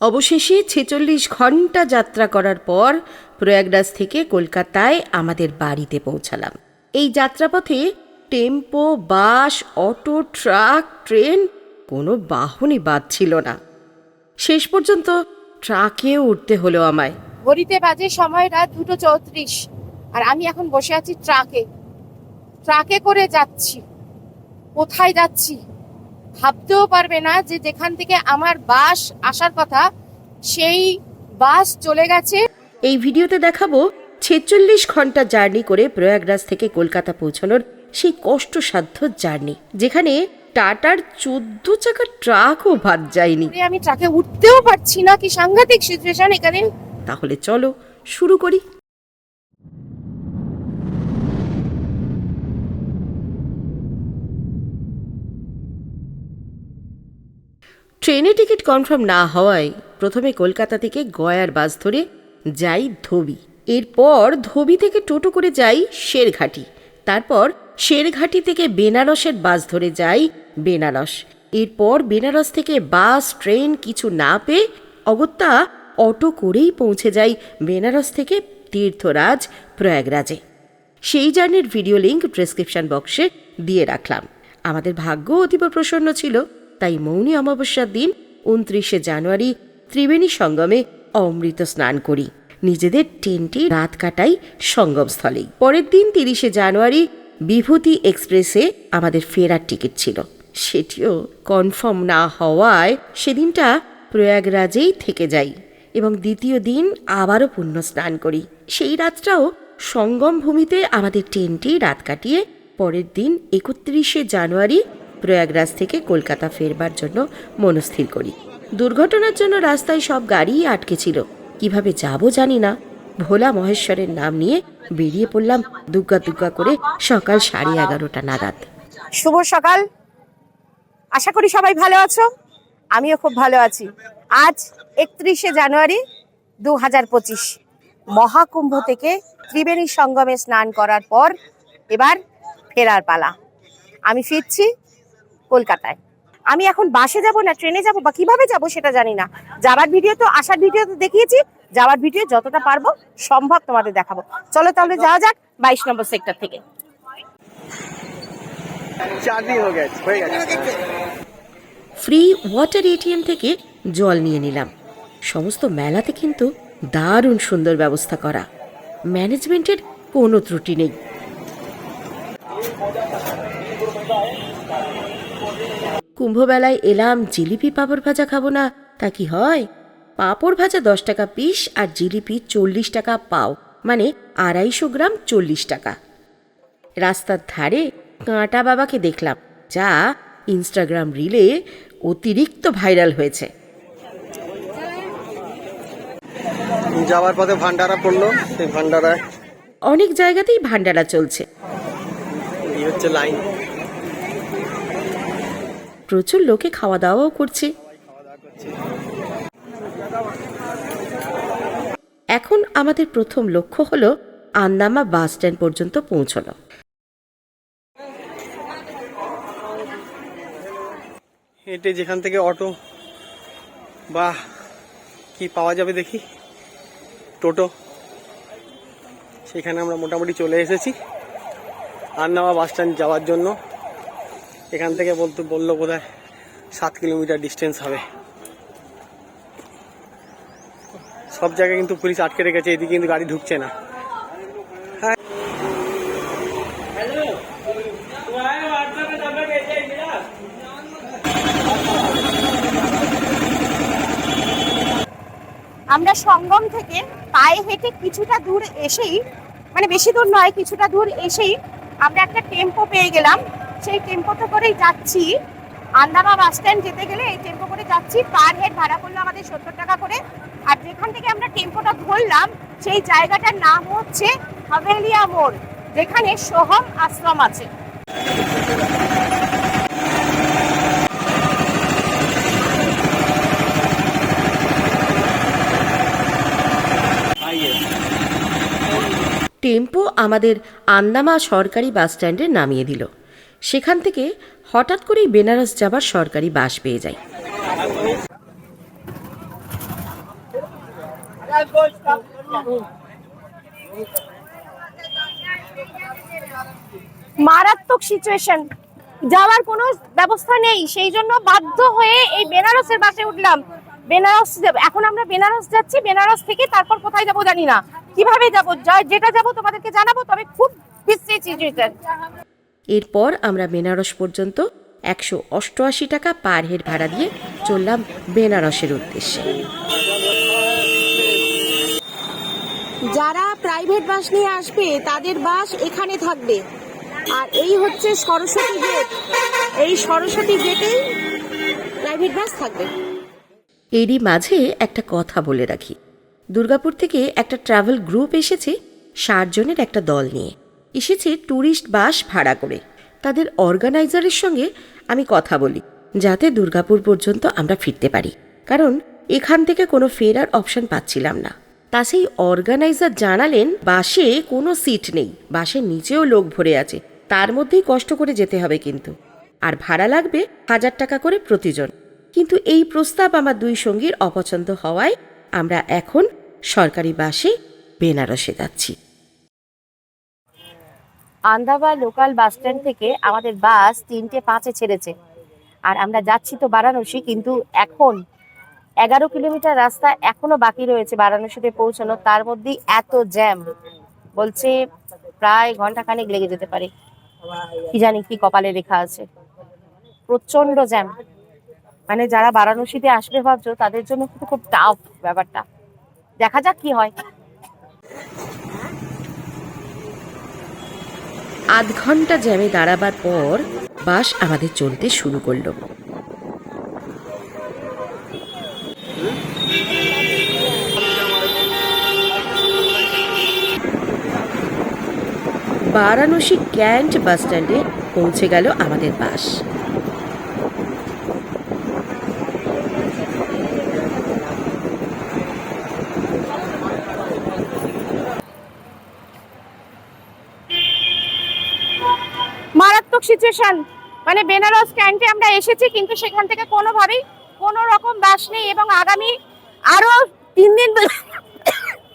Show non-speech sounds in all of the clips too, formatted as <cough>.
অবশেষে ছেচল্লিশ ঘণ্টা যাত্রা করার পর প্রয়াগরাজ থেকে কলকাতায় আমাদের বাড়িতে পৌঁছালাম। এই যাত্রাপথে tempo, bus, auto, truck, train, কোনো বাহনই বাদ ছিল না। শেষ পর্যন্ত ট্রাকে উঠতে হলো আমায়। ঘড়িতে বাজে সময় রাত দুটো চৌত্রিশ, আর আমি এখন বসে আছি ট্রাকে। ট্রাকে করে যাচ্ছি। কোথায় যাচ্ছি? ভাবতেও পারবে না যে যেখান থেকে আমার বাস আসার কথা সেই বাস চলে গেছে। এই ভিডিওতে দেখাবো ছেচল্লিশ ঘণ্টা জার্নি করে প্রয়াগরাজ থেকে কলকাতা পৌঁছানোর সেই কষ্টসাধ্য জার্নি যেখানে টাটার চোদ্দ চাকার ট্রাকও বাদ যায়নি। আমি ট্রাকে উঠতেও পারছি না কি সাংঘাতিক সিচুয়েশন এখানে। তাহলে চলো শুরু করি। ট্রেনে টিকিট কনফার্ম না হওয়ায় প্রথমে কলকাতা থেকে গয়ার বাস ধরে যাই ধোবি। এরপর ধোবি থেকে টোটো করে যাই শেরঘাটি। তারপর শেরঘাটি থেকে বেনারসের বাস ধরে যাই বেনারস। এরপর বেনারস থেকে বাস, ট্রেন কিছু না পেয়ে অগত্যা অটো করেই পৌঁছে যাই বেনারস থেকে তীর্থরাজ প্রয়াগরাজে। সেই জার্নির ভিডিও লিঙ্ক ডেসক্রিপশন বক্সে দিয়ে রাখলাম। আমাদের ভাগ্য অতীব প্রসন্ন ছিল। তাই মৌনী অমাবস্যার দিন উনত্রিশে জানুয়ারি ত্রিবেণী সঙ্গমে অমৃত স্নান করি। নিজেদের টেন্টে রাত কাটাই সঙ্গমস্থলেই। পরের দিন তিরিশে জানুয়ারি বিভূতি এক্সপ্রেসে আমাদের ফেরার টিকিট ছিল। সেটিও কনফার্ম না হওয়ায় সেদিনটা প্রয়াগরাজেই থেকে যাই এবং দ্বিতীয় দিন আবারও পুণ্য স্নান করি। সেই রাতটাও সঙ্গম ভূমিতে আমাদের ট্রেনটি রাত কাটিয়ে পরের দিন একত্রিশে জানুয়ারি প্রয়াগরাজ থেকে কলকাতা ফেরবার জন্য মনস্থির করি। দুর্ঘটনার জন্য রাস্তায় সব গাড়িই আটকে ছিল। কীভাবে যাব জানি না। ভোলা মহেশ্বরের নাম নিয়ে বেরিয়ে পড়লাম দুগ্গা দুগ্গা করে সকাল সাড়ে এগারোটা নাগাদ। শুভ সকাল। আশা করি সবাই ভালো আছো। আমিও খুব ভালো আছি। আজ একত্রিশে জানুয়ারি দু হাজার পঁচিশ। মহাকুম্ভ থেকে ত্রিবেণী সঙ্গমে স্নান করার পর এবার ফেরার পালা। আমি ফিরছি কলকাতায়। আমি এখন বাসে যাব না ট্রেনে যাব বা কীভাবে যাব সেটা জানি না। যাবার ভিডিও তো আসার ভিডিও তো দেখিয়েছি। যাওয়ার ভিডিও যতটা পারব সম্ভব তোমাদের দেখাবো। চলো তাহলে যাওয়া যাক বাইশ নম্বর সেক্টর থেকে। ফ্রি ওয়াটার এটিএম থেকে জল নিয়ে নিলাম। সমস্ত মেলাতে কিন্তু দারুণ সুন্দর ব্যবস্থা করা। ম্যানেজমেন্টের কোনো ত্রুটি নেই। কুম্ভবেলায় এলাম জিলিপি পাঁপড় ভাজা খাব না তা কি হয়? পাঁপড় ভাজা দশ টাকা পিস আর জিলিপি চল্লিশ টাকা পাও মানে আড়াইশো গ্রাম চল্লিশ টাকা। রাস্তার ধারে কাঁটা বাবাকে দেখলাম যা ইনস্টাগ্রাম রিলে অতিরিক্ত ভাইরাল হয়েছে। যাওয়ার পথে ভান্ডারা পড়ল সেই ভান্ডারায় অনেক জায়গাতেই ভান্ডারা চলছে। হচ্ছে লাইন প্রচুর লোকে খাওয়া দাওয়াও করছে। এখন আমাদের প্রথম লক্ষ্য হলো আন্দামা বাস স্ট্যান্ড পর্যন্ত পৌঁছানো। হেঁটে যেখান থেকে অটো বা কি পাওয়া যাবে দেখি। টোটো, সেখানে আমরা মোটামুটি চলে এসেছি। আন্নামা বাস স্ট্যান্ড যাওয়ার জন্য। এখান থেকে বলতে বলল বোধহয় সাত কিলোমিটার ডিস্টেন্স হবে। সব জায়গায় কিন্তু পুলিশ আটকে রেখেছে, এদিকে কিন্তু গাড়ি ঢুকছে না। আমরা সঙ্গম থেকে পায়ে হেঁটে কিছুটা দূর এসেই মানে বেশি দূর নয়, কিছুটা দূর এসেই আমরা একটা টেম্পো পেয়ে গেলাম। সেই টেম্পোতে করেই যাচ্ছি। আন্দামা বাস স্ট্যান্ড যেতে গেলে এই টেম্পো করে যাচ্ছি। পার হেড ভাড়া পড়ল আমাদের সত্তর টাকা করে। আর যেখান থেকে আমরা টেম্পোটা ধরলাম, সেই জায়গাটার নাম হচ্ছে হাভেলিয়া মোড়, যেখানে সোহম আশ্রম আছে। টেম্পো আমাদের আন্দামা সরকারি বাস স্ট্যান্ডে নামিয়ে দিল। সেখান থেকে হঠাৎ করেই বেনারস যাবার সরকারি বাস পেয়ে যাই মারাত্মক সিচুয়েশন যাওয়ার কোনো ব্যবস্থা নেই। সেই জন্য বাধ্য হয়ে এই বেনারসের বাসে উঠলাম। বেনারস এখন আমরা বেনারস যাচ্ছি। বেনারস থেকে তারপর কোথায় যাব জানি না। কীভাবে যাব? যেটা যাব তোমাদেরকে জানাব, তবে খুব বিশ্রী সিচুয়েশন এরপর আমরা বেনারস পর্যন্ত একশো অষ্টআশি টাকা পার হেড ভাড়া দিয়ে চললাম বেনারসের উদ্দেশ্যে। যারা প্রাইভেট বাস নিয়ে আসবে তাদের বাস এখানে থাকবে। আর এই হচ্ছে সরস্বতী গেট। এই সরস্বতী গেটেই প্রাইভেট বাস থাকবে। এরই মাঝে একটা কথা বলে রাখি। দুর্গাপুর থেকে একটা ট্রাভেল গ্রুপ এসেছে ষাট জনের একটা দল নিয়ে। এসেছে ট্যুরিস্ট বাস ভাড়া করে। তাদের অর্গানাইজারের সঙ্গে আমি কথা বলি, যাতে দুর্গাপুর পর্যন্ত আমরা ফিরতে পারি। কারণ এখান থেকে কোনো ফেরার অপশন পাচ্ছিলাম না। তা সেই অর্গানাইজার জানালেন, বাসে কোনো সিট নেই, বাসের নিচেও লোক ভরে আছে, তার মধ্যেই কষ্ট করে যেতে হবে কিন্তু। আর ভাড়া লাগবে হাজার টাকা করে প্রতিজন। কিন্তু এই প্রস্তাব আমার দুই সঙ্গীর অপছন্দ হওয়ায় আমরা এখন সরকারি বাসে বেনারসে যাচ্ছি। আন্দাবা লোকাল বাস স্ট্যান্ড থেকে আমাদের বাস তিনটে পাঁচে ছেড়েছে। আর আমরা যাচ্ছি তো বারাণসী, কিন্তু এখন এগারো কিলোমিটার রাস্তা এখনও বাকি রয়েছে বারাণসীতে পৌঁছানো। তার মধ্যেই এত জ্যাম, বলছে প্রায় ঘণ্টা খানেক লেগে যেতে পারে। কি জানি কি কপালে লেখা আছে। প্রচণ্ড জ্যাম। মানে যারা বারাণসীতে আসবে ভাবছ, তাদের জন্য কিন্তু খুব টাফ ব্যাপারটা। দেখা যাক কি হয়। আধ ঘণ্টা জ্যামে দাঁড়াবার পর বাস আমাদের চলতে শুরু করল। বারাণসী ক্যান্ট বাস স্ট্যান্ডে পৌঁছে গেল আমাদের বাস মারাত্মক সিচুয়েশন মানে বেনারস ক্যান্টে আমরা এসেছি, কিন্তু সেখান থেকে কোনোভাবেই কোনো রকম বাস নেই এবং আগামী আরও তিন দিন বল-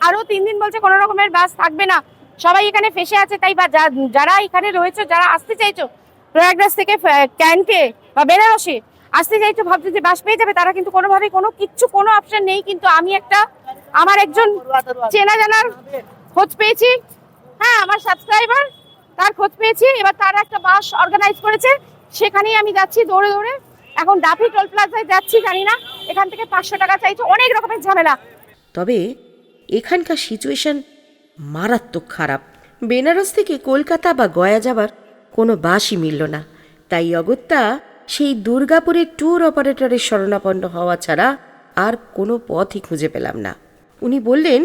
আরও তিন দিন বলছে কোনো রকমের বাস থাকবে না। সবাই এখানে ফেসে আছে, তাই বা যারা এখানে রয়েছে, যারা আসতে চাইছো, প্রয়াগরাজ থেকে ক্যান্টে বা বেনারসে আসতে চাইছো, ভাবছ যে বাস পেয়ে যাবে, তারা কিন্তু কোনোভাবেই কোনো কিচ্ছু, কোনো অপশন নেই। কিন্তু আমি একটা, আমার একজন চেনা জানার খোঁজ পেয়েছি। হ্যাঁ আমার সাবস্ক্রাইবার তার খোঁজ পেয়েছি, এবার তার একটা বাস অর্গানাইজ করেছে। সেখানেই আমি যাচ্ছি দৌড়ে দৌড়ে। এখন ডাফি টোল প্লাজায় যাচ্ছি, জানি না। এখান থেকে পাঁচশো টাকা চাইছে, অনেক রকমের ঝামেলা। তবে এখানকার সিচুয়েশন মারাত্মক খারাপ। বেনারস থেকে কলকাতা বা গয়া যাবার কোনো বাসই মিলল না। তাই অগত্যা সেই দুর্গাপুরের ট্যুর অপারেটরের শরণাপন্ন হওয়া ছাড়া আর কোনো পথই খুঁজে পেলাম না। উনি বললেন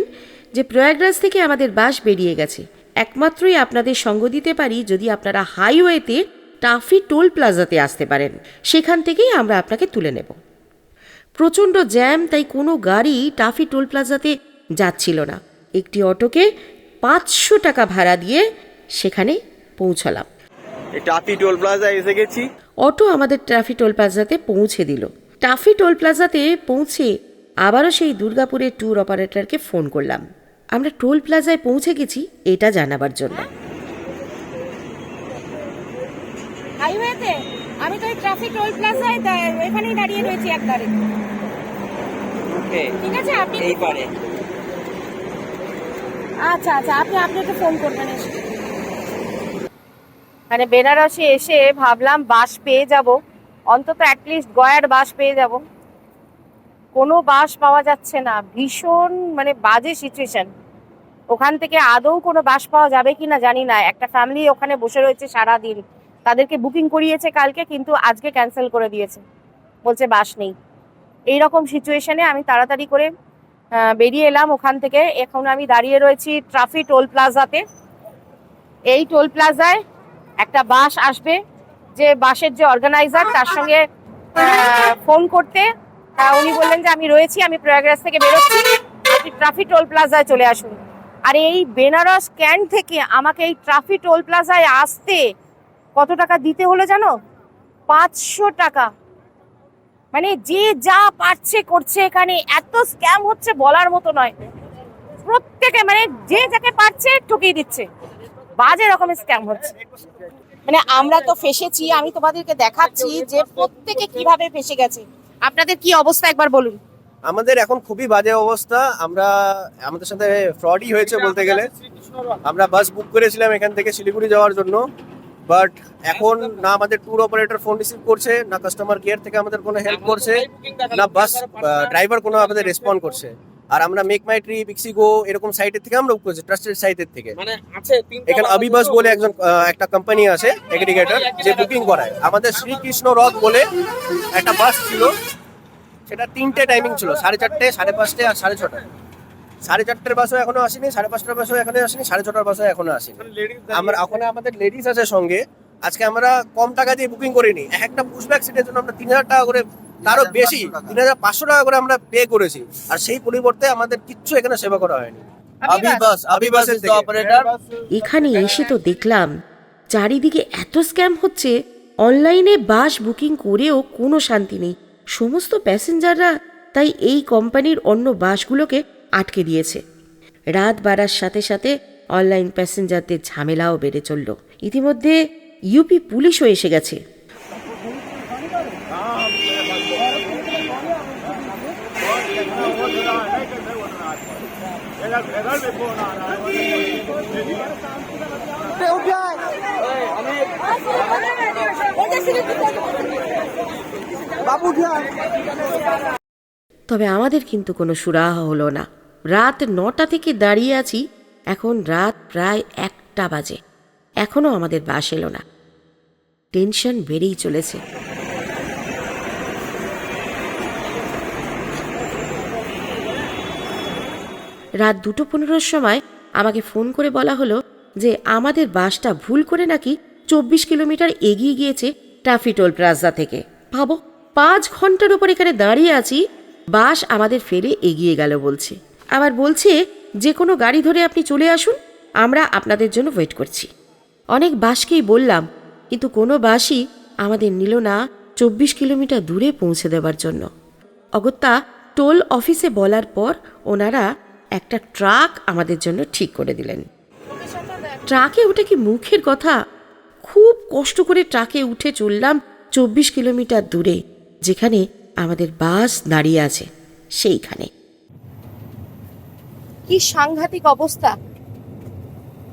যে, প্রয়াগরাজ থেকে আমাদের বাস বেরিয়ে গেছে। একমাত্রই আপনাদের সঙ্গ দিতে পারি যদি আপনারা হাইওয়েতে টাফি টোল প্লাজাতে আসতে পারেন। সেখান থেকেই আমরা আপনাকে তুলে নেব। প্রচণ্ড জ্যাম তাই কোনো গাড়ি টাফি টোল প্লাজাতে যাচ্ছিল না। একটি অটোকে পাঁচশো টাকা ভাড়া দিয়ে সেখানে পৌঁছালাম। টাপি টোল প্লাজা এসে গেছি। অটো আমাদের ট্রাফি টোল প্লাজাতে পৌঁছে দিল। টাফি টোল প্লাজাতে পৌঁছে আবারও সেই দুর্গাপুরের ট্যুর অপারেটরকে ফোন করলাম। আমরা টোল প্লাজায় পৌঁছে গেছি এটা জানাবার জন্য। হাইওয়েতে? আমি তো ট্রাফিক টোল প্লাজায় এখানেই দাঁড়িয়ে রয়েছি একবারে। ঠিক আছে আপনি এই পারে আচ্ছা আচ্ছা আপনি আপনি একটু ফোন করবেন এসে। মানে বেনারসে এসে ভাবলাম বাস পেয়ে যাব। অন্তত অ্যাটলিস্ট গয়ার বাস পেয়ে যাব। কোনো বাস পাওয়া যাচ্ছে না। ভীষণ মানে বাজে সিচুয়েশন ওখান থেকে আদৌ কোনো বাস পাওয়া যাবে কি না জানি না। একটা ফ্যামিলি ওখানে বসে রয়েছে সারা দিন তাদেরকে বুকিং করিয়েছে কালকে, কিন্তু আজকে ক্যান্সেল করে দিয়েছে। বলছে বাস নেই। এই রকম সিচুয়েশনে আমি তাড়াতাড়ি করে বেরিয়ে এলাম ওখান থেকে। এখন আমি দাঁড়িয়ে রয়েছি ট্রাফি টোল প্লাজাতে এই টোল প্লাজায় একটা বাস আসবে। যে বাসের যে অর্গানাইজার তার সঙ্গে ফোন করতে উনি বললেন যে, আমি রয়েছি, আমি প্রয়াগরাজ থেকে বেরোচ্ছি। আপনি ট্রাফি টোল প্লাজায় চলে আসুন। আর এই বেনারস ক্যান্ট থেকে আমাকে এই ট্রাফি টোল প্লাজায় আসতে কত টাকা দিতে হলো জানো? পাঁচশো টাকা। মানে যে যা পারছে, করছে এখানে, এত স্ক্যাম হচ্ছে বলার মতো নয়। প্রত্যেকে মানে যে যাকে পারছে, ঠকিয়ে দিচ্ছে। বাজে রকমের স্ক্যাম হচ্ছে। মানে আমরা তো ফেসেছি, আমি তোমাদেরকে দেখাচ্ছি যে প্রত্যেকে কীভাবে ফেসে গেছে। আপনাদের কি অবস্থা একবার বলুন। আমাদের এখন খুবই বাজে অবস্থা। আমরা আমাদের সাথে ফ্রডই হয়েছে বলতে গেলে। আমরা বাস বুক করেছিলাম এখান থেকে শিলিগুড়ি যাওয়ার জন্য। বাট এখন না আমাদের ট্যুর অপারেটর ফোন রিসিভ করছে না কাস্টমার কেয়ার থেকে আমাদের কোনো হেল্প করছে না বাস ড্রাইভার কোনো আমাদের রেসপন্ড করছে। আর আমরা মেক মাই ট্রিপ ইক্সিগো এরকম সাইটের থেকে আমরা বুক করেছি ট্রাস্টেড সাইটের থেকে। মানে আছে এখানে আবিবাস বলে একজন একটা কোম্পানি আছে এগ্রিগেটর যে বুকিং করায়। আমাদের শ্রীকৃষ্ণ রথ বলে একটা বাস ছিল। সেটা তিনটে টাইমিং ছিল সাড়ে চারটে সাড়ে পাঁচটে আর সাড়ে ছটায় সাড়ে চারটের বাসও এখনও আসেনি সাড়ে পাঁচটার বাসও এখনও আসেনি সাড়ে ছটার বাসও এখনও আসেনি। আমরা ওখানে আমাদের লেডিস আছে সঙ্গে। আজকে আমরা কম টাকা দিয়ে বুকিং করিনি এক একটা পুশব্যাক সিটের জন্য আমরা তিন হাজার টাকা করে তারও বেশি তিন হাজার পাঁচশো টাকা করে আমরা পে করেছি। আর সেই পরিবর্তে আমাদের কিচ্ছু এখানে সেবা করা হয়নি। আবিবাস আবিবাসের থেকে। অপারেটর এখানে এসে তো দেখলাম চারিদিকে এত স্ক্যাম হচ্ছে অনলাইনে বাস বুকিং করেও কোনো শান্তি নেই। সমস্ত প্যাসেঞ্জাররা তাই এই কোম্পানির অন্য বাসগুলোকে আটকে দিয়েছে রাত বাড়ার সাথে সাথে অনলাইন প্যাসেঞ্জারদের ঝামেলাও বেড়ে চলল ইতিমধ্যে ইউপি পুলিশও এসে গেছে তবে আমাদের কিন্তু কোনো সুরাহ হলো না। রাত নটা থেকে দাঁড়িয়ে আছি, এখন রাত প্রায় একটা বাজে। এখনও আমাদের বাস এলো না। টেনশন বেড়েই চলেছে। রাত দুটো পনেরোর সময় আমাকে ফোন করে বলা হলো যে আমাদের বাসটা ভুল করে নাকি চব্বিশ কিলোমিটার এগিয়ে গিয়েছে ট্রাফিটোল প্লাজা থেকে। ভাবো, পাঁচ ঘণ্টার উপর এখানে দাঁড়িয়ে আছি, বাস আমাদের ফেলে এগিয়ে গেল বলছে। আবার বলছে, যে কোনো গাড়ি ধরে আপনি চলে আসুন, আমরা আপনাদের জন্য ওয়েট করছি। অনেক বাসকেই বললাম, কিন্তু কোনো বাসই আমাদের নিল না চব্বিশ কিলোমিটার দূরে পৌঁছে দেওয়ার জন্য। অগত্যা টোল অফিসে বলার পর ওনারা একটা ট্রাক আমাদের জন্য ঠিক করে দিলেন। ট্রাকে ওটা কি মুখের কথা? খুব কষ্ট করে ট্রাকে উঠে চললাম চব্বিশ কিলোমিটার দূরে, যেখানে আমাদের বাস দাঁড়িয়ে আছে, সেইখানে। কি সাংঘাতিক অবস্থা।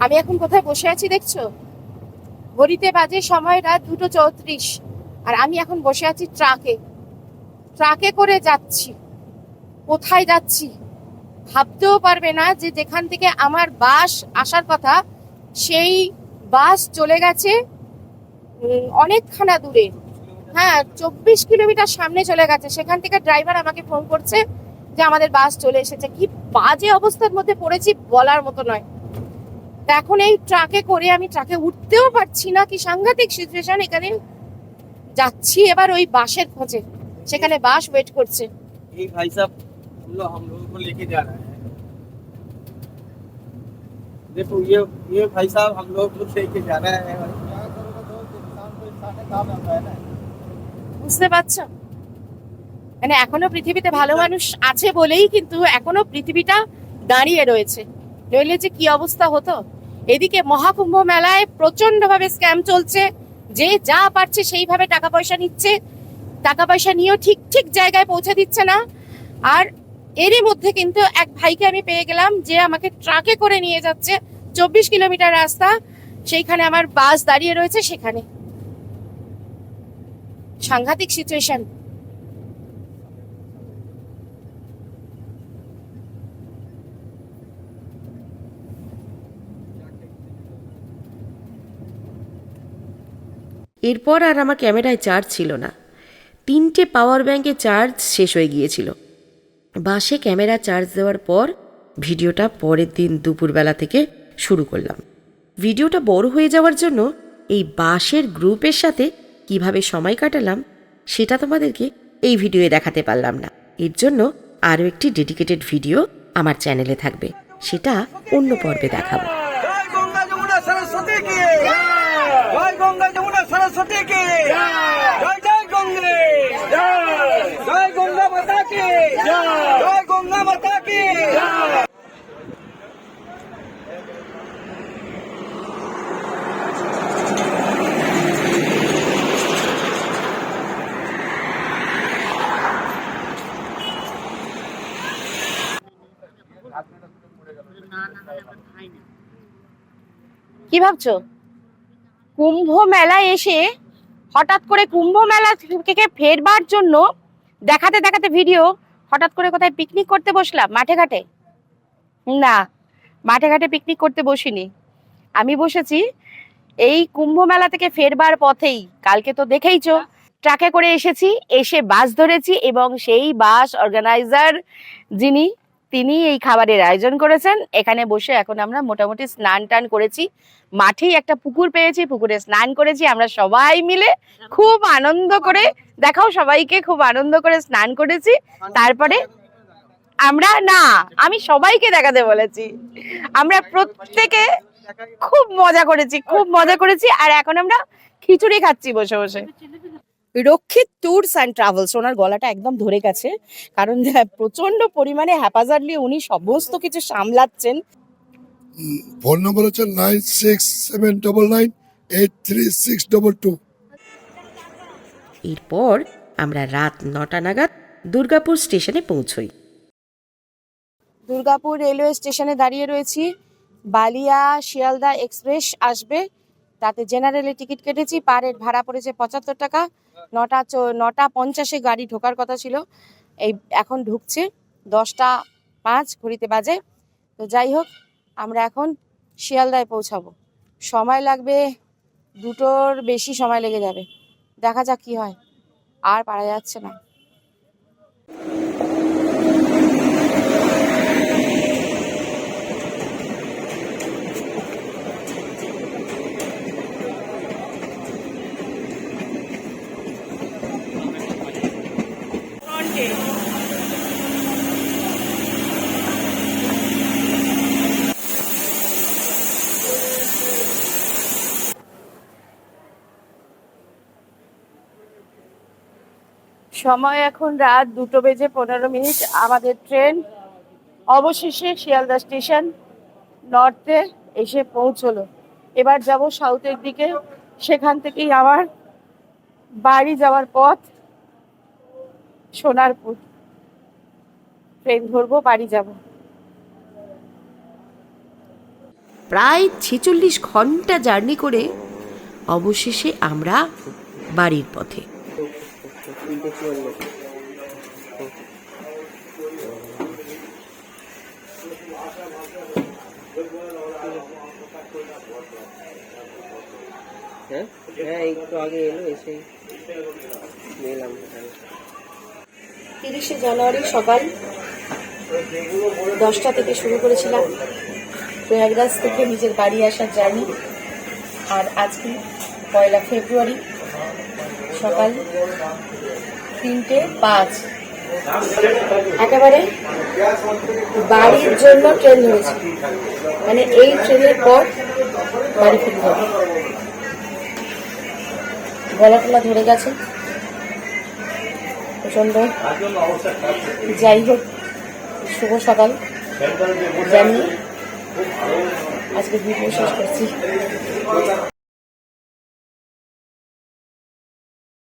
আমি এখন কোথায় বসে আছি দেখছ? ঘড়িতে বাজে সময় রাত দুটো চৌত্রিশ, আর আমি এখন বসে আছি ট্রাকে। ট্রাকে করে যাচ্ছি। কোথায় যাচ্ছি? ভাবতেও পারবে না যে যেখান থেকে আমার বাস আসার কথা সেই বাস চলে গেছে উম, অনেকখানা দূরে হ্যাঁ চব্বিশ কিলোমিটার সামনে চলে গেছে সেখান থেকে ড্রাইভার আমাকে ফোন করছে যে আমাদের বাস চলে এসেছে কি বাজে অবস্থার মধ্যে পড়েছি বলার মতো নয় তা এখন এই ট্রাকে করে আমি ট্রাকে উঠতেও পারছি না কি সাংঘাতিক সিচুয়েশন এখানে যাচ্ছি এবার ওই বাসের খোঁজে সেখানে বাস ওয়েট করছে ये भाई साहब हम लोग हम लोगों को लेके जा रहा है देखो ये ये भाई साहब हम लोग को लेके जा रहा है বুঝতে পারছো মানে এখনো পৃথিবীতে ভালো মানুষ আছে বলেই কিন্তু এখনো পৃথিবীটা দাঁড়িয়ে রয়েছে নইলে যে কি অবস্থা হতো এদিকে মহাকুম্ভ মেলায় প্রচন্ড ভাবে স্ক্যাম চলছে যে যা পারছে সেইভাবে টাকা পয়সা নিচ্ছে টাকা পয়সা নিয়েও ঠিক ঠিক জায়গায় পৌঁছে দিচ্ছে না আর এরই মধ্যে কিন্তু এক ভাইকে আমি পেয়ে গেলাম, যে আমাকে ট্রাকে করে নিয়ে যাচ্ছে চব্বিশ কিলোমিটার রাস্তা। সেইখানে আমার বাস দাঁড়িয়ে রয়েছে, সেখানে। সাংঘাতিক সিচুয়েশন এরপর আর আমার ক্যামেরায় চার্জ ছিল না। তিনটে পাওয়ার ব্যাংকে চার্জ শেষ হয়ে গিয়েছিল। বাসে ক্যামেরা চার্জ দেওয়ার পর ভিডিওটা পরের দিন দুপুরবেলা থেকে শুরু করলাম। ভিডিওটা বড় হয়ে যাওয়ার জন্য এই বাসের গ্রুপের সাথে কীভাবে সময় কাটালাম সেটা তোমাদেরকে এই ভিডিওয়ে দেখাতে পারলাম না। এর জন্য আরও একটি ডেডিকেটেড ভিডিও আমার চ্যানেলে থাকবে। সেটা অন্য পর্বে দেখাবো। সরস্বতী কি ভাবছ? কুম্ভ মেলায় এসে হঠাৎ করে কুম্ভ মেলা থেকে ফেরবার জন্য দেখাতে দেখাতে ভিডিও হঠাৎ করে কোথায় পিকনিক করতে বসলাম? মাঠে ঘাটে? না, মাঠে ঘাটে পিকনিক করতে বসিনি। আমি বসেছি এই কুম্ভ মেলা থেকে ফেরবার পথেই। কালকে তো দেখেইছ, ট্রাকে করে এসেছি, এসে বাস ধরেছি এবং সেই বাস অর্গানাইজার যিনি তিনি এই খাবারের আয়োজন করেছেন। এখানে বসে এখন আমরা মোটামুটি স্নান টান করেছি। মাঠেই একটা পুকুর পেয়েছি, পুকুরে স্নান করেছি। আমরা সবাই মিলে খুব আনন্দ করে, দেখাও সবাইকে, খুব আনন্দ করে স্নান করেছি। তারপরে আমরা, না, আমি সবাইকে দেখাতে বলেছি। আমরা প্রত্যেকে খুব মজা করেছি, খুব মজা করেছি। আর এখন আমরা খিচুড়ি খাচ্ছি বসে বসে। রক্ষিত ট্যুরস অ্যান্ড ট্রাভেলস ওনার গলাটা একদম ধরে গেছে। কারণ <laughs> প্রচণ্ড পরিমাণে হ্যাপাজার্লি উনি সমস্ত কিছু সামলাচ্ছেন। ফোন নম্বর হচ্ছে nine six seven double nine eight three six double two এরপর আমরা রাত নটা নাগাদ দুর্গাপুর স্টেশনে পৌঁছই। দুর্গাপুর রেলওয়ে স্টেশনে দাঁড়িয়ে রয়েছি। বালিয়া শিয়ালদা এক্সপ্রেস আসবে। তাতে জেনারেলে টিকিট কেটেছি, পার ভাড়া পড়েছে পঁচাত্তর টাকা। নটা নটা পঞ্চাশে গাড়ি ঢোকার কথা ছিল। এই এখন ঢুকছে, দশটা পাঁচ, ঘড়িতে বাজে। তো যাই হোক, আমরা এখন শিয়ালদায় পৌঁছাবো। সময় লাগবে, দুটোর বেশি সময় লেগে যাবে। দেখা যাক কি হয়। আর পারা যাচ্ছে না। সময় এখন রাত দুটো বেজে পনেরো মিনিট। আমাদের ট্রেন অবশেষে শিয়ালদা স্টেশন নর্থে এসে পৌঁছলো। এবার যাব সাউথের দিকে। সেখান থেকেই আমার বাড়ি যাওয়ার পথ সোনারপুর। ট্রেন ধরবো, বাড়ি যাব। প্রায় ছেচল্লিশ ঘণ্টা জার্নি করে অবশেষে আমরা বাড়ির পথে। হ্যাঁ হ্যাঁ একটু আগে এলো এসে তিরিশে জানুয়ারি সকাল দশটা থেকে শুরু করেছিলাম। প্রয়াগরাজ থেকে নিজের বাড়ি আসার জার্নি। আর আজকে পয়লা ফেব্রুয়ারি সকাল তিনটে পাঁচ। একেবারে বাড়ির জন্য ট্রেন ধরেছি। মানে এই ট্রেনের পর বাড়ি ফিরতে হবে। গলা টলা ধরে গেছে। প্রচণ্ড যাই হোক, শুভ সকাল। জানি আজকে ভিডিও শেষ করছি।